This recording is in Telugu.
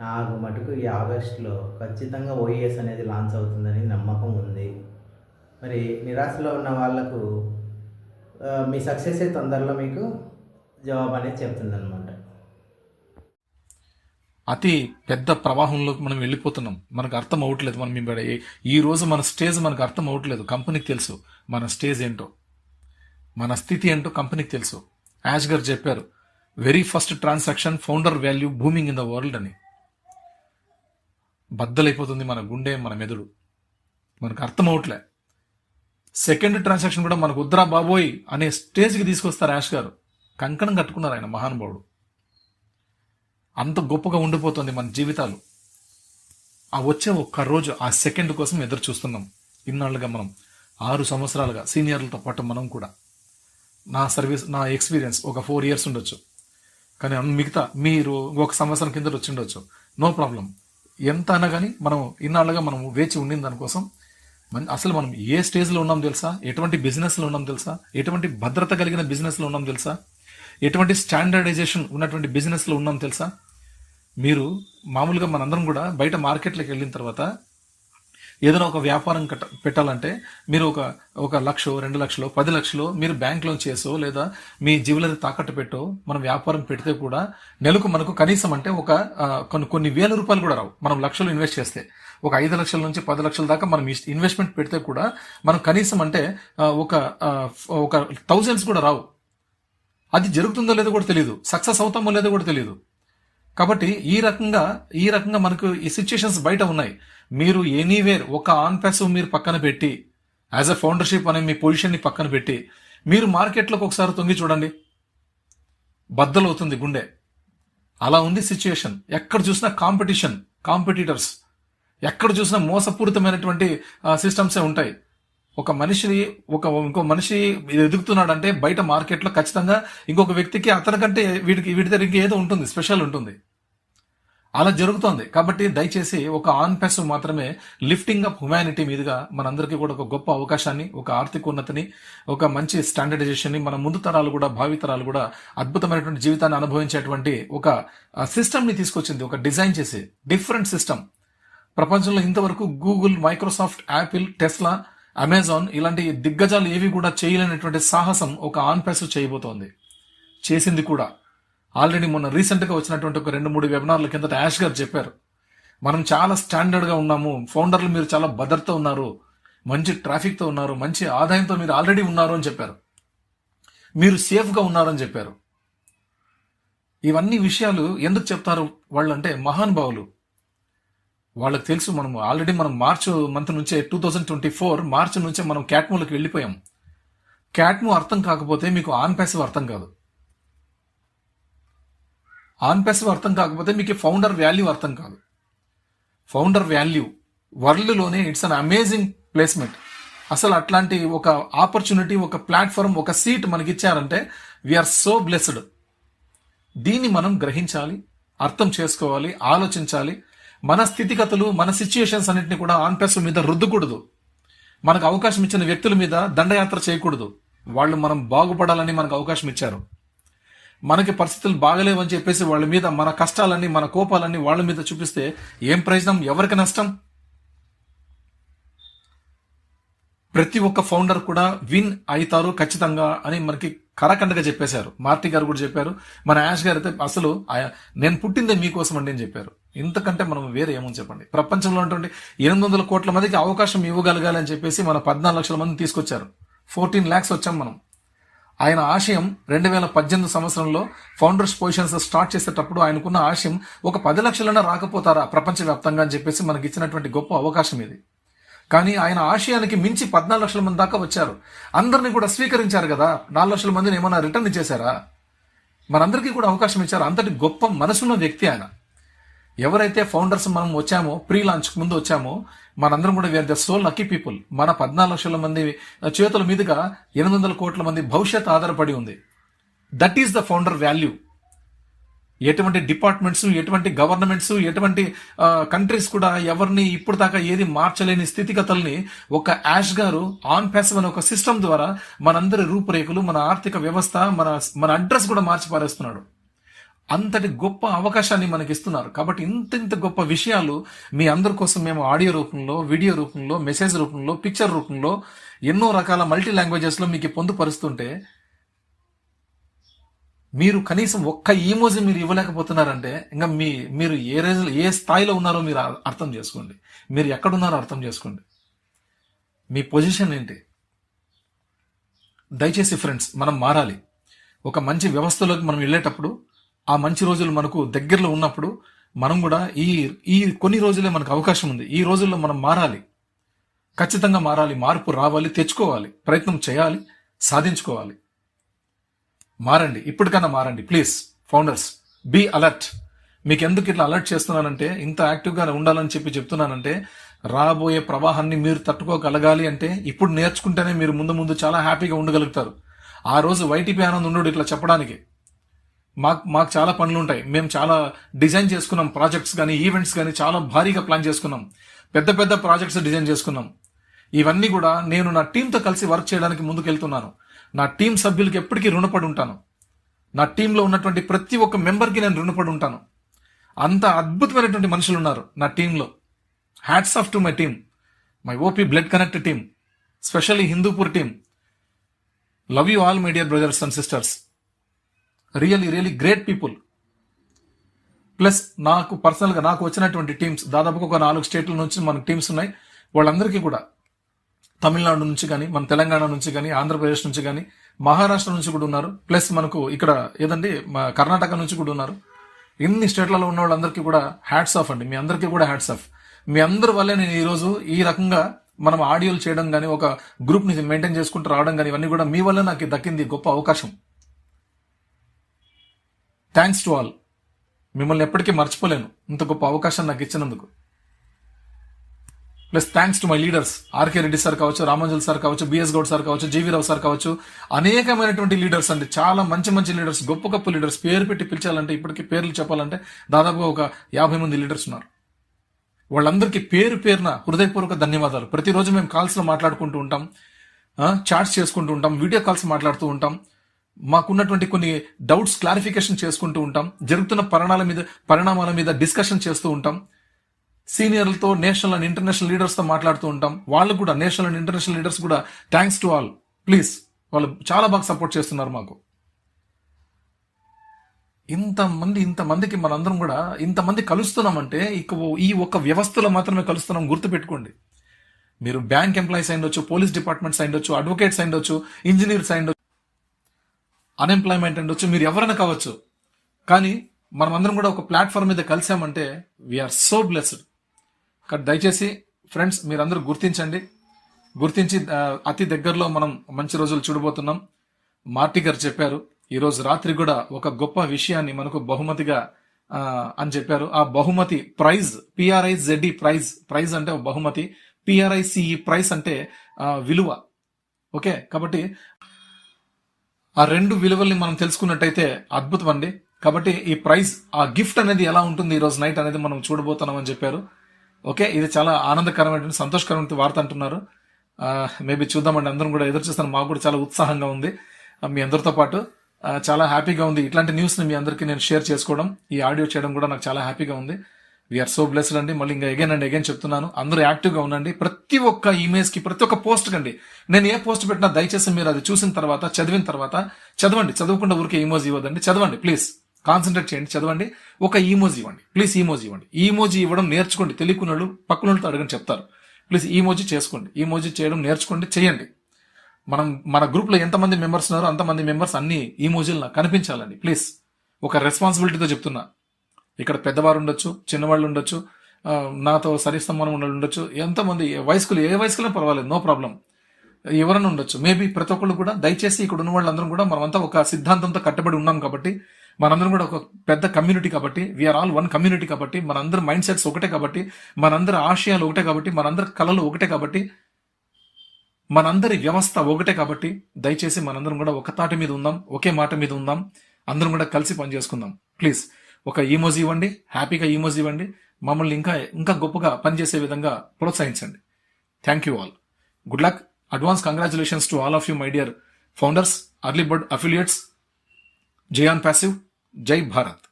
నాకు మటుకు ఈ ఆగస్టులో ఖచ్చితంగా ఓఈఎస్ అనేది లాంచ్ అవుతుందని నమ్మకం ఉంది. మరి నిరాశలో ఉన్న వాళ్ళకు మీ సక్సెస్ తొందరలో మీకు జవాబు అనేది చెప్తుందనమాట అతి పెద్ద ప్రవాహంలోకి మనం వెళ్ళిపోతున్నాం. మనకు అర్థం అవ్వట్లేదు మనం ఇక్కడ ఈ రోజు మన స్టేజ్ మనకు అర్థం అవ్వట్లేదు. కంపెనీకి తెలుసు మన స్టేజ్ ఏంటో. మన స్థితి ఏంటో కంపెనీకి తెలుసు. యాష్ గారు చెప్పారు very first transaction founder value booming in the world అని. బద్దలైపోతుంది మన గుండె మన మెదడు. మనకు అర్థం అవట్లే. సెకండ్ ట్రాన్సాక్షన్ కూడా మనకు ఉద్రా బాబోయ్ అనే స్టేజ్కి తీసుకొస్తారు యాష్ గారు. కంకణం కట్టుకున్నారు ఆయన మహానుభావుడు. అంత గొప్పగా ఉండిపోతుంది మన జీవితాలు. ఆ వచ్చే ఒక్క రోజు ఆ సెకండ్ కోసం ఎదురు చూస్తున్నాం. ఇన్నాళ్ళుగా మనం ఆరు సంవత్సరాలుగా సీనియర్లతో పాటు మనం కూడా. నా సర్వీస్ నా ఎక్స్పీరియన్స్ ఒక ఫోర్ ఇయర్స్ ఉండొచ్చు. కానీ మిగతా మీరు ఒక సంవత్సరం కింద వచ్చి ఉండొచ్చు. నో ప్రాబ్లం ఎంత అన్నా కానీ మనం ఇన్నాళ్ళుగా మనం వేచి ఉండిన దానికోసం అసలు మనం ఏ స్టేజ్లో ఉన్నాం తెలుసా? ఎటువంటి బిజినెస్లో ఉన్నాం తెలుసా? ఎటువంటి భద్రత కలిగిన బిజినెస్లో ఉన్నాం తెలుసా? ఎటువంటి స్టాండర్డైజేషన్ ఉన్నటువంటి బిజినెస్లో ఉన్నాం తెలుసా? మీరు మామూలుగా మనందరం కూడా బయట మార్కెట్లోకి వెళ్ళిన తర్వాత ఏదైనా ఒక వ్యాపారం కట్ట పెట్టాలంటే మీరు ఒక ఒక లక్ష రెండు లక్షలు పది లక్షలు మీరు బ్యాంక్ లోన్ చేసో లేదా మీ జీవులని తాకట్టు పెట్టో మనం వ్యాపారం పెడితే కూడా నెలకు మనకు కనీసం అంటే ఒక కొన్ని కొన్ని వేల రూపాయలు కూడా రావు. మనం లక్షలు ఇన్వెస్ట్ చేస్తే. ఒక ఐదు లక్షల నుంచి పది లక్షల దాకా మనం ఇన్వెస్ట్మెంట్ పెడితే కూడా మనం కనీసం అంటే ఒక ఒక థౌజండ్స్ కూడా రావు. అది జరుగుతుందో లేదో కూడా తెలియదు సక్సెస్ అవుతామో లేదో కూడా తెలియదు కాబట్టి ఈ రకంగా ఈ రకంగా మనకు ఈ సిచ్యుయేషన్స్ బయట ఉన్నాయి. మీరు ఎనీవేర్ ఒక ఆన్ ప్యాసివ్ మీరు పక్కన పెట్టి యాజ్ అ ఫౌండర్షిప్ అనే మీ పొజిషన్ని పక్కన పెట్టి మీరు మార్కెట్లోకి ఒకసారి తొంగి చూడండి. బద్దలవుతుంది గుండె. అలా ఉంది సిచ్యుయేషన్ ఎక్కడ చూసినా కాంపిటీషన్ కాంపిటీటర్స్ ఎక్కడ చూసినా మోసపూరితమైనటువంటి సిస్టమ్సే ఉంటాయి. ఒక మనిషి ఒక ఇంకో మనిషి ఎదుగుతున్నాడంటే బయట మార్కెట్లో ఖచ్చితంగా ఇంకొక వ్యక్తికి అతనికంటే వీడికి వీడి దగ్గర ఇంకేదో ఉంటుంది స్పెషల్ ఉంటుంది. అలా జరుగుతోంది. కాబట్టి దయచేసి ఒక ఆన్ పెస్ మాత్రమే లిఫ్టింగ్ అప్ హ్యుమానిటీ మీదుగా మనందరికీ కూడా ఒక గొప్ప అవకాశాన్ని ఒక ఆర్థిక ఉన్నతిని ఒక మంచి స్టాండర్డైజేషన్ని మన ముందు తరాలు కూడా భావితరాలు కూడా అద్భుతమైనటువంటి జీవితాన్ని అనుభవించేటువంటి ఒక సిస్టమ్ని తీసుకొచ్చింది. ఒక డిజైన్ చేసి డిఫరెంట్ సిస్టమ్. ప్రపంచంలో ఇంతవరకు Google Microsoft Apple Tesla Amazon ఇలాంటి దిగ్గజాలు ఏవి కూడా చేయలేనటువంటి సాహసం ఒక ఆన్ పెస్ చేయబోతోంది. చేసింది కూడా. ఆల్రెడీ మొన్న రీసెంట్గా వచ్చినటువంటి ఒక రెండు మూడు వెబినార్ల కిందట యాష్ గారు చెప్పారు. మనం చాలా స్టాండర్డ్గా ఉన్నాము. ఫౌండర్లు మీరు చాలా భద్రత ఉన్నారు. మంచి ట్రాఫిక్తో ఉన్నారు. మంచి ఆదాయంతో మీరు ఆల్రెడీ ఉన్నారు అని చెప్పారు. మీరు సేఫ్గా ఉన్నారని చెప్పారు. ఇవన్నీ విషయాలు ఎందుకు చెప్తారు వాళ్ళు అంటే మహానుభావులు వాళ్ళకి తెలుసు మనం ఆల్రెడీ మనం మార్చ్ మంత్ నుంచే two thousand twenty four March నుంచే మనం క్యాట్మూలకు వెళ్ళిపోయాం. క్యాట్మో అర్థం కాకపోతే మీకు ఆన్ ప్యాసివ్ అర్థం కాదు. ఆన్ ప్యాసివ్ అర్థం కాకపోతే మీకు ఫౌండర్ వాల్యూ అర్థం కాదు. ఫౌండర్ వాల్యూ వరల్డ్లోనే ఇట్స్ అన్ అమేజింగ్ ప్లేస్మెంట్. అసలు అట్లాంటి ఒక ఆపర్చునిటీ ఒక ప్లాట్ఫామ్ ఒక సీట్ మనకి ఇచ్చారంటే వీఆర్ సో బ్లెస్డ్ దీన్ని మనం గ్రహించాలి అర్థం చేసుకోవాలి ఆలోచించాలి. మన స్థితిగతులు మన సిచ్యుయేషన్స్ అన్నింటినీ కూడా ఆన్ ప్యాసివ్ మీద రుద్దకూడదు. మనకు అవకాశం ఇచ్చిన వ్యక్తుల మీద దండయాత్ర చేయకూడదు. వాళ్ళు మనం బాగుపడాలని మనకు అవకాశం ఇచ్చారు. మనకి పరిస్థితులు బాగలేవని చెప్పేసి వాళ్ళ మీద మన కష్టాలన్నీ మన కోపాలన్నీ వాళ్ళ మీద చూపిస్తే ఏం ప్రయోజనం? ఎవరికి నష్టం? ప్రతి ఒక్క ఫౌండర్ కూడా విన్ అవుతారు ఖచ్చితంగా అని మనకి కరకండగా చెప్పేశారు. మార్టీ గారు కూడా చెప్పారు. మన యాష్ గారు అయితే అసలు నేను పుట్టిందే మీకోసం అండి అని చెప్పారు. ఇంతకంటే మనం వేరే ఏమని చెప్పండి. ప్రపంచంలో ఉన్నటువంటి ఎనిమిది వందల కోట్ల మందికి అవకాశం ఇవ్వగలగాలి అని చెప్పేసి మన పద్నాలుగు లక్షల మంది తీసుకొచ్చారు. ఫోర్టీన్ ల్యాక్స్ వచ్చాం మనం. ఆయన ఆశయం రెండు వేల పద్దెనిమిది సంవత్సరంలో ఫౌండర్స్ పొజిషన్స్ స్టార్ట్ చేసేటప్పుడు ఆయనకున్న ఆశయం ఒక పది లక్షలైనా రాకపోతారా ప్రపంచవ్యాప్తంగా అని చెప్పేసి మనకి ఇచ్చినటువంటి గొప్ప అవకాశం ఇది. కానీ ఆయన ఆశయానికి మించి పద్నాలుగు లక్షల మంది దాకా వచ్చారు. అందరినీ కూడా స్వీకరించారు కదా. నాలుగు లక్షల మందిని ఏమైనా రిటర్న్ ఇచ్చేశారా? మనందరికీ కూడా అవకాశం ఇచ్చారు. అంతటి గొప్ప మనసున్న వ్యక్తి ఆయన. ఎవరైతే ఫౌండర్స్ మనం వచ్చామో ప్రీ లాంచ్ ముందు వచ్చామో మనందరం కూడా where the so lucky people మన పద్నాలుగు లక్షల మంది చేతుల మీదుగా ఎనిమిది వందల కోట్ల మంది భవిష్యత్ ఆధారపడి ఉంది. That is the founder value ఎటువంటి డిపార్ట్మెంట్స్ ఎటువంటి గవర్నమెంట్స్ ఎటువంటి కంట్రీస్ కూడా ఎవరిని ఇప్పుడు దాకా ఏది మార్చలేని స్థితిగతుల్ని ఒక యాష్ గారు ఆన్ ప్యాసివ్ అనే ఒక సిస్టమ్ ద్వారా మనందరి రూపురేఖలు మన ఆర్థిక వ్యవస్థ మన మన అడ్రస్ కూడా మార్చి పారేస్తున్నాడు అంతటి గొప్ప అవకాశాన్ని మనకి ఇస్తున్నారు కాబట్టి ఇంత ఇంత గొప్ప విషయాలు మీ అందరి కోసం మేము ఆడియో రూపంలో వీడియో రూపంలో మెసేజ్ రూపంలో పిక్చర్ రూపంలో ఎన్నో రకాల మల్టీ లాంగ్వేజెస్లో మీకు పొందుపరుస్తుంటే మీరు కనీసం ఒక్క ఈమోజీ మీరు ఇవ్వలేకపోతున్నారంటే ఇంకా మీ మీరు ఏ రేజ్ ఏ స్థాయిలో ఉన్నారో మీరు అర్థం చేసుకోండి. మీరు ఎక్కడున్నారో అర్థం చేసుకోండి. మీ పొజిషన్ ఏంటి? దయచేసి ఫ్రెండ్స్ మనం మారాలి. ఒక మంచి వ్యవస్థలోకి మనం వెళ్ళేటప్పుడు ఆ మంచి రోజులు మనకు దగ్గరలో ఉన్నప్పుడు మనం కూడా ఈ ఈ కొన్ని రోజులే మనకు అవకాశం ఉంది. ఈ రోజుల్లో మనం మారాలి. ఖచ్చితంగా మారాలి. మార్పు రావాలి. తెచ్చుకోవాలి. ప్రయత్నం చేయాలి. సాధించుకోవాలి. మారండి. ఇప్పటికన్నా మారండి. Please founders be alert. మీకు ఎందుకు ఇట్లా అలర్ట్ చేస్తున్నానంటే ఇంత యాక్టివ్గా ఉండాలని చెప్పి చెప్తున్నానంటే రాబోయే ప్రవాహాన్ని మీరు తట్టుకోగలగాలి అంటే ఇప్పుడు నేర్చుకుంటేనే మీరు ముందు ముందు చాలా హ్యాపీగా ఉండగలుగుతారు. ఆ రోజు వైటీపీ ఆనంద్ ఉండడు ఇట్లా చెప్పడానికి. మాకు మాకు చాలా పనులు ఉంటాయి మేము చాలా డిజైన్ చేసుకున్నాం ప్రాజెక్ట్స్ కానీ ఈవెంట్స్ కానీ చాలా భారీగా ప్లాన్ చేసుకున్నాం. పెద్ద పెద్ద ప్రాజెక్ట్స్ డిజైన్ చేసుకున్నాం. ఇవన్నీ కూడా నేను నా టీంతో కలిసి వర్క్ చేయడానికి ముందుకెళ్తున్నాను. నా టీం సభ్యులకి ఎప్పటికీ రుణపడి ఉంటాను. నా టీంలో ఉన్నటువంటి ప్రతి ఒక్క మెంబర్కి నేను రుణపడి ఉంటాను. అంత అద్భుతమైనటువంటి మనుషులు ఉన్నారు నా టీంలో hats off to my team my OP blood connect team specially Hindupur team love you all media brothers and sisters really really great people plus నాకు పర్సనల్గా నాకు వచ్చినటువంటి టీమ్స్ దాదాపుగా ఒక నాలుగు స్టేట్ల నుంచి మనకు టీమ్స్ ఉన్నాయి. వాళ్ళందరికీ కూడా తమిళనాడు నుంచి కానీ మన తెలంగాణ నుంచి కానీ ఆంధ్రప్రదేశ్ నుంచి కానీ మహారాష్ట్ర నుంచి కూడా ఉన్నారు. ప్లస్ మనకు ఇక్కడ ఏదండి మా కర్ణాటక నుంచి కూడా ఉన్నారు. ఇన్ని స్టేట్లలో ఉన్న వాళ్ళందరికీ కూడా హ్యాట్స్ ఆఫ్ అండి. మీ అందరికీ కూడా హ్యాట్స్ ఆఫ్ మీ అందరి వల్లే నేను ఈరోజు ఈ రకంగా మనం ఆడియోలు చేయడం కానీ ఒక గ్రూప్ని మెయింటైన్ చేసుకుంటూ రావడం కానీ ఇవన్నీ కూడా మీ వల్ల నాకు దక్కింది గొప్ప అవకాశం. థ్యాంక్స్ టు ఆల్ మిమ్మల్ని ఎప్పటికీ మర్చిపోలేను. ఇంత గొప్ప అవకాశం నాకు ఇచ్చినందుకు. Plus thanks to my leaders RK Reddy sir కావచ్చు రామంజల్ సార్ కావచ్చు బిఎస్ గౌడ్ సార్ కావచ్చు జీవీ రావు సార్ కావచ్చు. అనేకమైనటువంటి లీడర్స్ అండి. చాలా మంచి మంచి లీడర్స్ గొప్ప గొప్ప లీడర్స్ పేరు పెట్టి పిలిచాలంటే ఇప్పటికీ పేర్లు చెప్పాలంటే దాదాపుగా ఒక యాభై మంది లీడర్స్ ఉన్నారు. వాళ్ళందరికీ పేరు పేరున హృదయపూర్వక ధన్యవాదాలు. ప్రతిరోజు మేము కాల్స్లో మాట్లాడుకుంటూ ఉంటాం. చాట్స్ చేసుకుంటూ ఉంటాం వీడియో కాల్స్ మాట్లాడుతూ ఉంటాం. మాకున్నటువంటి కొన్ని డౌట్స్ క్లారిఫికేషన్ చేసుకుంటూ ఉంటాం. జరుగుతున్న పరిణామాల మీద పరిణామాల మీద డిస్కషన్ చేస్తూ ఉంటాం. సీనియర్లతో నేషనల్ అండ్ ఇంటర్నేషనల్ లీడర్స్తో మాట్లాడుతూ ఉంటాం. వాళ్ళు కూడా నేషనల్ అండ్ ఇంటర్నేషనల్ లీడర్స్ కూడా థ్యాంక్స్ టు ఆల్ ప్లీజ్ వాళ్ళు చాలా బాగా సపోర్ట్ చేస్తున్నారు మాకు. ఇంతమంది ఇంతమందికి మనందరం కూడా ఇంతమంది కలుస్తున్నామంటే ఇక ఈ ఒక్క వ్యవస్థలో మాత్రమే కలుస్తున్నాం గుర్తుపెట్టుకోండి. మీరు బ్యాంక్ ఎంప్లాయీస్ అయిండొచ్చు పోలీస్ డిపార్ట్మెంట్స్ అయిండొచ్చు అడ్వకేట్స్ అయిండొచ్చు ఇంజనీర్స్ అయిండొచ్చు అన్ఎంప్లాయ్మెంట్ ఉండొచ్చు మీరు ఎవరైనా కావచ్చు. కానీ మనం అందరం కూడా ఒక ప్లాట్ఫామ్ మీద కలిసామంటే వీఆర్ సో బ్లెస్డ్ కానీ దయచేసి ఫ్రెండ్స్ మీరందరూ గుర్తించండి. గుర్తించి అతి దగ్గరలో మనం మంచి రోజులు చూడబోతున్నాం. మార్టీ గారు చెప్పారు ఈరోజు రాత్రి కూడా ఒక గొప్ప విషయాన్ని మనకు బహుమతిగా అని చెప్పారు. ఆ బహుమతి prize P R I Z E prize prize అంటే ఒక బహుమతి. పిఆర్ఐసిఈ ప్రైజ్ అంటే విలువ. ఓకే? కాబట్టి ఆ రెండు విలువల్ని మనం తెలుసుకున్నట్టయితే అద్భుతం అండి. కాబట్టి ఈ ప్రైస్ ఆ గిఫ్ట్ అనేది ఎలా ఉంటుంది ఈ రోజు నైట్ అనేది మనం చూడబోతున్నాం అని చెప్పారు. ఓకే ఇది చాలా ఆనందకరమైన సంతోషకరమైన వార్త అంటున్నారు. మేబీ చూద్దామండి అందరం కూడా ఎదురు చూస్తాను మాకు కూడా చాలా ఉత్సాహంగా ఉంది. మీ అందరితో పాటు చాలా హ్యాపీగా ఉంది. ఇట్లాంటి న్యూస్ని మీ అందరికీ నేను షేర్ చేసుకోవడం ఈ ఆడియో చేయడం కూడా నాకు చాలా హ్యాపీగా ఉంది. వీఆర్ సో బ్లెస్డ్ అండి. మళ్ళీ ఇంకా ఎగైన్ అండ్ ఎగైన్ చెప్తున్నాను. అందరూ యాక్టివ్గా ఉండండి. ప్రతి ఒక్క ఇమేజ్కి ప్రతి ఒక్క పోస్ట్ కండి నేను ఏ పోస్ట్ పెట్టినా దయచేసి మీరు అది చూసిన తర్వాత చదివిన తర్వాత చదవండి. చదవకుండా ఊరికే ఈమోజీ ఇవ్వదండి చదవండి ప్లీజ్ కాన్సన్ట్రేట్ చేయండి. చదవండి. ఒక ఈమోజీ ఇవ్వండి. ప్లీజ్ ఈమోజీ ఇవ్వండి. ఈమోజీ ఇవ్వడం నేర్చుకోండి. తెలియకున్న వాళ్ళు పక్కన వాళ్ళతో అడగని చెప్తారు. ప్లీజ్ ఈమోజీ చేసుకోండి. ఈమోజీ చేయడం నేర్చుకోండి. చేయండి. మనం మన గ్రూప్లో ఎంతమంది మెంబర్స్ ఉన్నారో అంతమంది మెంబర్స్ అన్ని ఈమోజీలు నాకు కనిపించాలండి. ప్లీజ్ ఒక రెస్పాన్సిబిలిటీతో చెప్తున్నా. ఇక్కడ పెద్దవారు ఉండొచ్చు చిన్నవాళ్ళు ఉండొచ్చు నాతో సరిసమానం ఉండాలి ఉండొచ్చు ఎంతమంది వయస్కులు ఏ వయస్కులో పర్వాలేదు నో ప్రాబ్లం ఎవరైనా ఉండొచ్చు. మేబీ ప్రతి ఒక్కళ్ళు కూడా దయచేసి ఇక్కడ ఉన్న వాళ్ళందరం కూడా మనమంతా ఒక సిద్ధాంతంతో కట్టబడి ఉన్నాం కాబట్టి మనందరం కూడా ఒక పెద్ద కమ్యూనిటీ కాబట్టి వీఆర్ ఆల్ వన్ కమ్యూనిటీ కాబట్టి మనందరి మైండ్ సెట్స్ ఒకటే కాబట్టి మనందరి ఆశయాలు ఒకటే కాబట్టి మనందరి కళలు ఒకటే కాబట్టి మనందరి వ్యవస్థ ఒకటే కాబట్టి దయచేసి మనందరం కూడా ఒక తాటి మీద ఉందాం ఒకే మాట మీద ఉందాం అందరం కూడా కలిసి పనిచేసుకుందాం. ప్లీజ్ ఒక ఈమోజీ ఇవ్వండి హ్యాపీగా ఈమోజీ ఇవ్వండి మమ్మల్ని ఇంకా ఇంకా గొప్పగా పనిచేసే విధంగా ప్రోత్సహించండి. Thank you all good luck advance congratulations to all of you my dear founders early bird affiliates Zion passive జై భారత్